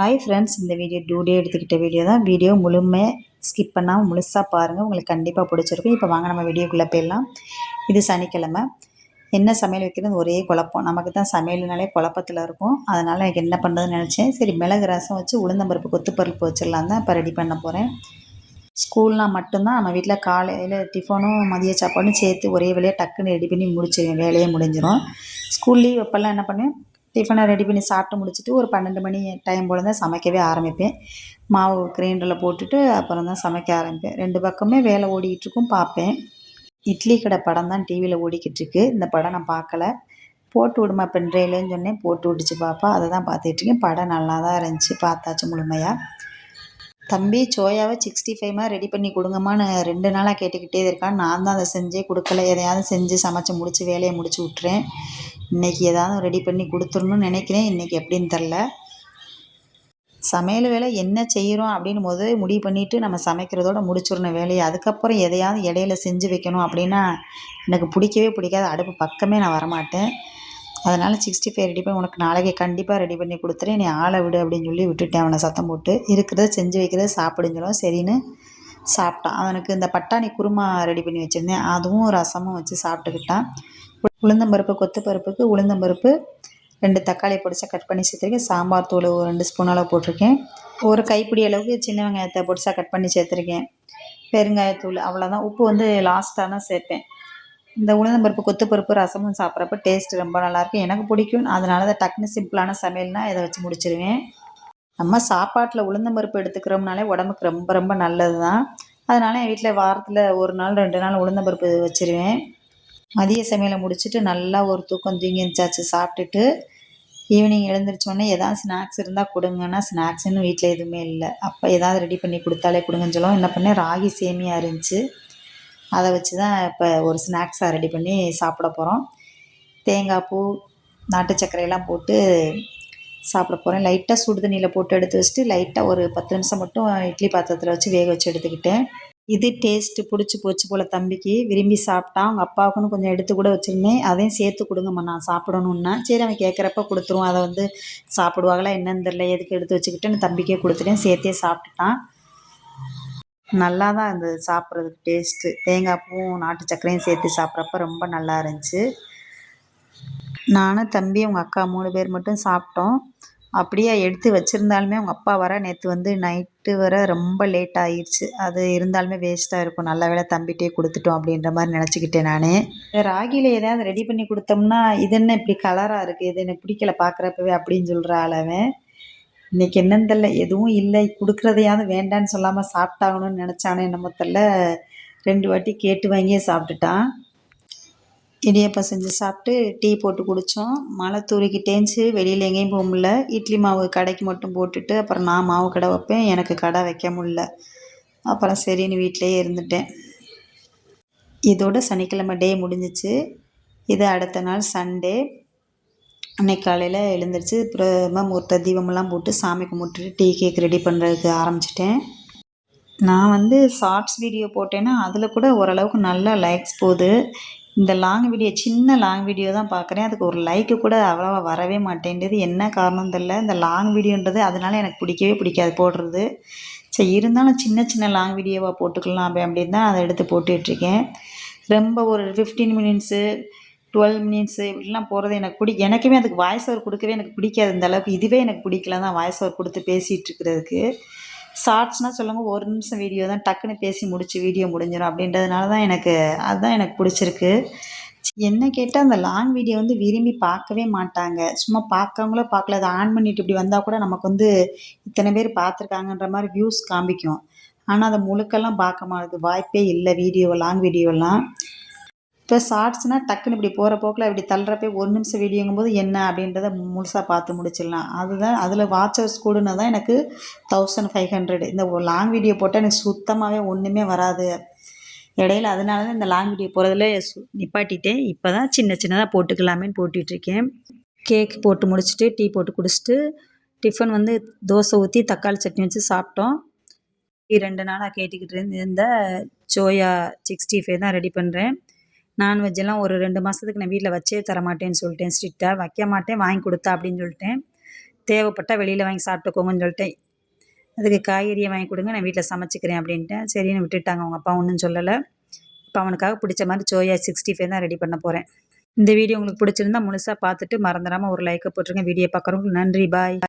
Hi friends இந்த video today எடுத்துக்கிட்ட video தான். வீடியோ முழுமையாக ஸ்கிப் பண்ணாமல் முழுசாக பாருங்கள் உங்களுக்கு கண்டிப்பாக பிடிச்சிருக்கும். இப்போ வாங்க நம்ம வீடியோக்குள்ளே போயிடலாம். இது சனிக்கிழமை. என்ன சமையல் வைக்கிறது? ஒரே குழப்பம். நமக்கு தான் சமையல்னாலே குழப்பத்தில் இருக்கும். அதனால் எனக்கு என்ன பண்ணுறதுன்னு நினச்சேன். சரி மிளகு ரசம் வச்சு உளுந்தம்பருப்பு கொத்துப்பருப்பு வச்சிடலாம் தான். இப்போ ரெடி பண்ண போகிறேன் ஸ்கூல்னால் மட்டும்தான். நம்ம வீட்டில் காலையில் டிஃபனும் மதிய சாப்பாடும் சேர்த்து ஒரே வேலையாக டக்குன்னு ரெடி பண்ணி முடிச்சிடுவேன் வேலையே முடிஞ்சிடும் ஸ்கூல் லீவ் அப்போல்லாம் என்ன பண்ணுவேன்? டிஃபனை ரெடி பண்ணி சாப்பிட்டு முடிச்சுட்டு ஒரு பன்னெண்டு மணி டைம் போல் தான் சமைக்கவே ஆரம்பிப்பேன். மாவு கிரைண்டரில் போட்டுட்டு அப்புறம் தான் சமைக்க ஆரம்பிப்பேன். ரெண்டு பக்கமே வேலை ஓடிக்கிட்டு இருக்கும் பார்ப்பேன். இட்லி கடை படம் தான் டிவியில் ஓடிக்கிட்டு இருக்கு. இந்த படம் நான் பார்க்கல. போட்டு விடுமா பென்ட்ரைவ்லன்னு சொன்னேன். போட்டு விட்டுச்சு பாப்பா. அதை தான் பார்த்துட்ருக்கேன் படம் நல்லா தான் இருந்துச்சு. பார்த்தாச்சு முழுமையாக தம்பி சோயாவை சிக்ஸ்டி ஃபைவ்மா ரெடி பண்ணி கொடுங்கம்மான்னு ரெண்டு நாளாக கேட்டுக்கிட்டே இருக்கான். நான் தான் அதை செஞ்சே கொடுக்கல. எதையாவது செஞ்சு சமைச்சு முடிச்சு வேலையை முடிச்சு விட்றேன் இன்றைக்கி ஏதாவது ரெடி பண்ணி கொடுத்துடணும்னு நினைக்கிறேன். இன்றைக்கி எப்படின்னு தெரில சமையல் வேலை என்ன செய்கிறோம் அப்படின்னு முதல்ல முடிவு பண்ணிவிட்டு நம்ம சமைக்கிறதோட முடிச்சிடணும் வேலையை. அதுக்கப்புறம் எதையாவது இடையில செஞ்சு வைக்கணும் அப்படின்னா எனக்கு பிடிக்கவே பிடிக்காது. அடுப்பு பக்கமே நான் வரமாட்டேன். அதனால் சிக்ஸ்டி ஃபைவ் ரெடி பண்ணி உனக்கு நாளைக்கு கண்டிப்பாக ரெடி பண்ணி கொடுத்துறேன். நீ ஆளை விடு அப்படின்னு சொல்லி விட்டுட்டேன். அவனை சத்தம் போட்டு இருக்கிறத செஞ்சு வைக்கிறத சாப்பிடுன்னு சொல்லுவோம் சரின்னு சாப்பிட்டான். அவனுக்கு இந்த பட்டாணி குருமா ரெடி பண்ணி வச்சுருந்தேன். அதுவும் ரசமும் வச்சு சாப்பிட்டுக்கிட்டான். உளுந்தம்பருப்பு கொத்து பருப்புக்கு உளுந்தம்பருப்பு ரெண்டு தக்காளி பொடிச்சா கட் பண்ணி சேர்த்துருக்கேன். சாம்பார் தூள் ஒரு ரெண்டு ஸ்பூன் அளவு போட்டிருக்கேன். ஒரு கைப்பிடி அளவுக்கு சின்ன வெங்காயத்தை பொடிச்சா கட் பண்ணி சேர்த்துருக்கேன். பெருங்காயத்தூள் அவ்வளோதான் உப்பு வந்து லாஸ்ட்டாக தான் சேர்ப்பேன். இந்த உளுந்தம்பருப்பு கொத்து பருப்பு ரசமும் சாப்பிட்றப்ப டேஸ்ட் ரொம்ப நல்லாயிருக்கும் எனக்கு பிடிக்கும். அதனால தான் டக்குன்னு சிம்பிளான சமையல்னால் இதை வச்சு முடிச்சிருவேன். நம்ம சாப்பாட்டில் உளுந்தம்பருப்பு எடுத்துக்கிறோம்னாலே உடம்புக்கு ரொம்ப ரொம்ப நல்லது தான் அதனால் என் வீட்டில் வாரத்தில் ஒரு நாள் ரெண்டு நாள் உளுந்தம்பருப்பு வச்சுருவேன். மதிய சமையலை முடிச்சுட்டு நல்லா ஒரு தூக்கம் தூங்கி இருந்துச்சாச்சு சாப்பிட்டுட்டு ஈவினிங் எழுந்திரிச்சோடனே எதாவது ஸ்நாக்ஸ் இருந்தால் கொடுங்கன்னா ஸ்நாக்ஸ்னு வீட்டில் எதுவுமே இல்லை. அப்போ எதாவது ரெடி பண்ணி கொடுத்தாலே கொடுங்கன்னு சொல்லுவோம். என்ன பண்ணேன்? ராகி சேமியா இருந்துச்சு அதை வச்சு தான் இப்போ ஒரு ஸ்நாக்ஸாக ரெடி பண்ணி சாப்பிட போகிறோம் தேங்காய் பூ நாட்டு சர்க்கரையெல்லாம் போட்டு சாப்பிட போகிறேன் லைட்டாக சுடு தண்ணியில் போட்டு எடுத்து வச்சுட்டு லைட்டாக ஒரு பத்து நிமிஷம் மட்டும் இட்லி பாத்திரத்தில் வச்சு வேக வச்சு எடுத்துக்கிட்டேன். இது டேஸ்ட்டு பிடிச்சி போச்சு போல் தம்பிக்கு. விரும்பி சாப்பிட்டான் அவங்க அப்பாவுக்குன்னு கொஞ்சம் எடுத்து கூட வச்சுருந்தேன். அதையும் சேர்த்து கொடுங்கம்மா நான் சாப்பிடணுன்னா சரி அவன் கேட்குறப்ப கொடுத்துருவோம். அதை வந்து சாப்பிடுவாங்களா என்னன்னு தெரில எதுக்கு எடுத்து வச்சுக்கிட்டு தம்பிக்கே கொடுத்துட்டேன். சேர்த்தே சாப்பிட்டுட்டான். நல்லா தான் இருந்தது சாப்பிட்றதுக்கு டேஸ்ட்டு தேங்காய் பூவும் நாட்டு சர்க்கரையும் சேர்த்து சாப்பிட்றப்ப ரொம்ப நல்லா இருந்துச்சு. நானும் தம்பி அவங்க அக்கா மூணு பேர் மட்டும் சாப்பிட்டோம். அப்படியே எடுத்து வச்சுருந்தாலுமே அவங்க அப்பா வர நேற்று வந்து நைட்டு வர ரொம்ப லேட் ஆகிடுச்சு அது இருந்தாலுமே வேஸ்ட்டாக இருக்கும். நல்ல வேலை தம்பிகிட்டே கொடுத்துட்டோம் அப்படின்ற மாதிரி நினச்சிக்கிட்டேன் நான். ராகியில் ஏதாவது ரெடி பண்ணி கொடுத்தோம்னா இது என்ன இப்படி கலராக இருக்குது இது எனக்கு பிடிக்கல பார்க்குறப்பவே அப்படின்னு சொல்கிற அளவன் இன்றைக்கி என்னன்னு தெரில எதுவும் இல்லை. கொடுக்குறதையாவது வேண்டான்னு சொல்லாமல் சாப்பிட்டாகணும்னு நினச்சானே என்னமோ தெரில ரெண்டு வாட்டி கேட்டு வாங்கியே சாப்பிட்டுட்டான். இடியாப்பம் செஞ்சு சாப்பிட்டு டீ போட்டு குடித்தோம் மழை தூரிக்கிட்டேருந்துச்சி வெளியில் எங்கேயும் போக முடில இட்லி மாவு கடைக்கு மட்டும் போட்டுட்டு அப்புறம் நான் மாவு கடை வைப்பேன். எனக்கு கடை வைக்க முடில அப்புறம் சரின்னு வீட்டிலையே இருந்துட்டேன். இதோட சனிக்கிழமை டே முடிஞ்சிச்சு. இது அடுத்த நாள் சண்டே. அன்னைக்கு காலையில் எழுந்திரிச்சு பிரம்ம முகூர்த்த தீபமெல்லாம் போட்டு சாமி கும்பிட்டுட்டு டீ கேக் ரெடி பண்ணுறதுக்கு ஆரம்பிச்சிட்டேன். நான் வந்து ஷார்ட்ஸ் வீடியோ போட்டேன்னா அதில் கூட ஓரளவுக்கு நல்லா லைக்ஸ் போகுது. இந்த லாங் வீடியோ சின்ன லாங் வீடியோ தான் பார்க்குறேன் அதுக்கு ஒரு லைக்கு கூட அவ்வளோவா வரவே மாட்டேன்றது. என்ன காரணம் தெரில இந்த லாங் வீடியோன்றது அதனால எனக்கு பிடிக்கவே பிடிக்காது போடுறது. சரி இருந்தாலும் சின்ன சின்ன லாங் வீடியோவாக போட்டுக்கலாம். அப்படி அப்படின்னு தான் அதை எடுத்து போட்டுட்ருக்கேன். ரொம்ப ஒரு ஃபிஃப்டீன் மினிட்ஸு டுவெல் மினிட்ஸு இப்படிலாம் போகிறது எனக்கு பிடி எனக்குமே அதுக்கு வாய்ஸ் ஓவர் கொடுக்கவே எனக்கு பிடிக்காது. இந்த அளவுக்கு இதுவே எனக்கு பிடிக்கல தான் வாய்ஸ் ஓவர் கொடுத்து பேசிகிட்டு இருக்கிறதுக்கு ஷார்ட்ஸ்னால் சொல்லுங்கள் ஒரு நிமிஷம் வீடியோ தான் டக்குன்னு பேசி முடிச்சு வீடியோ முடிஞ்சிடும் அப்படின்றதுனால தான் எனக்கு அதுதான் எனக்கு பிடிச்சிருக்கு. என்ன கேட்டால் அந்த லாங் வீடியோ வந்து விரும்பி பார்க்கவே மாட்டாங்க. சும்மா பார்க்கவங்களோ பார்க்கல. அதை ஆன் பண்ணிட்டு இப்படி வந்தால் கூட நமக்கு வந்து இத்தனை பேர் பார்த்துருக்காங்கன்ற மாதிரி வியூஸ் காமிக்கும். ஆனால் அதை முழுக்கெல்லாம் பார்க்க மாட்டேது. வாய்ப்பே இல்லை வீடியோ லாங் வீடியோலாம் இப்போ ஷார்ட்ஸ்னால் டக்குன்னு இப்படி போகிற போக்கில் இப்படி தள்ளுறப்பே ஒரு நிமிஷம் வீடியோங்கும் போது என்ன அப்படின்றத முழுசாக பார்த்து முடிச்சிடலாம். அதுதான் அதில் வாட்சர்ஸ் கூடன்னு தான் எனக்கு தௌசண்ட் ஃபைவ் ஹண்ட்ரட் இந்த லாங் வீடியோ போட்டால் எனக்கு சுத்தமாகவே ஒன்றுமே வராது. இடையில அதனால தான் இந்த லாங் வீடியோ போகிறதுல சு நிப்பாட்டிட்டேன். இப்போ தான் சின்ன சின்னதாக போட்டுக்கலாமேன்னு போட்டுட்ருக்கேன். கேக் போட்டு முடிச்சுட்டு டீ போட்டு குடிச்சிட்டு டிஃபன் வந்து தோசை ஊற்றி தக்காளி சட்னி வச்சு சாப்பிட்டோம். ரெண்டு நாளாக கேட்டுக்கிட்டு இருந்த சோயா சிக்ஸ்டி ஃபைவ் தான் ரெடி பண்ணுறேன் நான்வெஜ்ஜெல்லாம் ஒரு ரெண்டு மாதத்துக்கு நான் வீட்டில் வச்சே தர மாட்டேன்னு சொல்லிட்டேன் ஸ்ட்ரிக்டாக வைக்க மாட்டேன் வாங்கி கொடுத்தா அப்படின்னு சொல்லிட்டேன். தேவைப்பட்டால் வெளியில் வாங்கி சாப்பிட்டுக்கோங்கன்னு சொல்லிட்டேன். அதுக்கு காய்கறியை வாங்கி கொடுங்க நான் வீட்டில் சமைச்சிக்கிறேன் அப்படின்ட்டு சரின்னு விட்டுட்டாங்க அவங்க அப்பா ஒன்றும் சொல்லலை. இப்போ அவனுக்காக பிடிச்ச மாதிரி சோயா சிக்ஸ்டி ஃபைவ் தான் ரெடி பண்ண போகிறேன் இந்த வீடியோ உங்களுக்கு பிடிச்சிருந்தா முழுசாக பார்த்துட்டு மறந்துடாமல் ஒரு லைக்கை போட்டுருங்க. வீடியோ பார்க்குறவங்களுக்கு நன்றி பாய்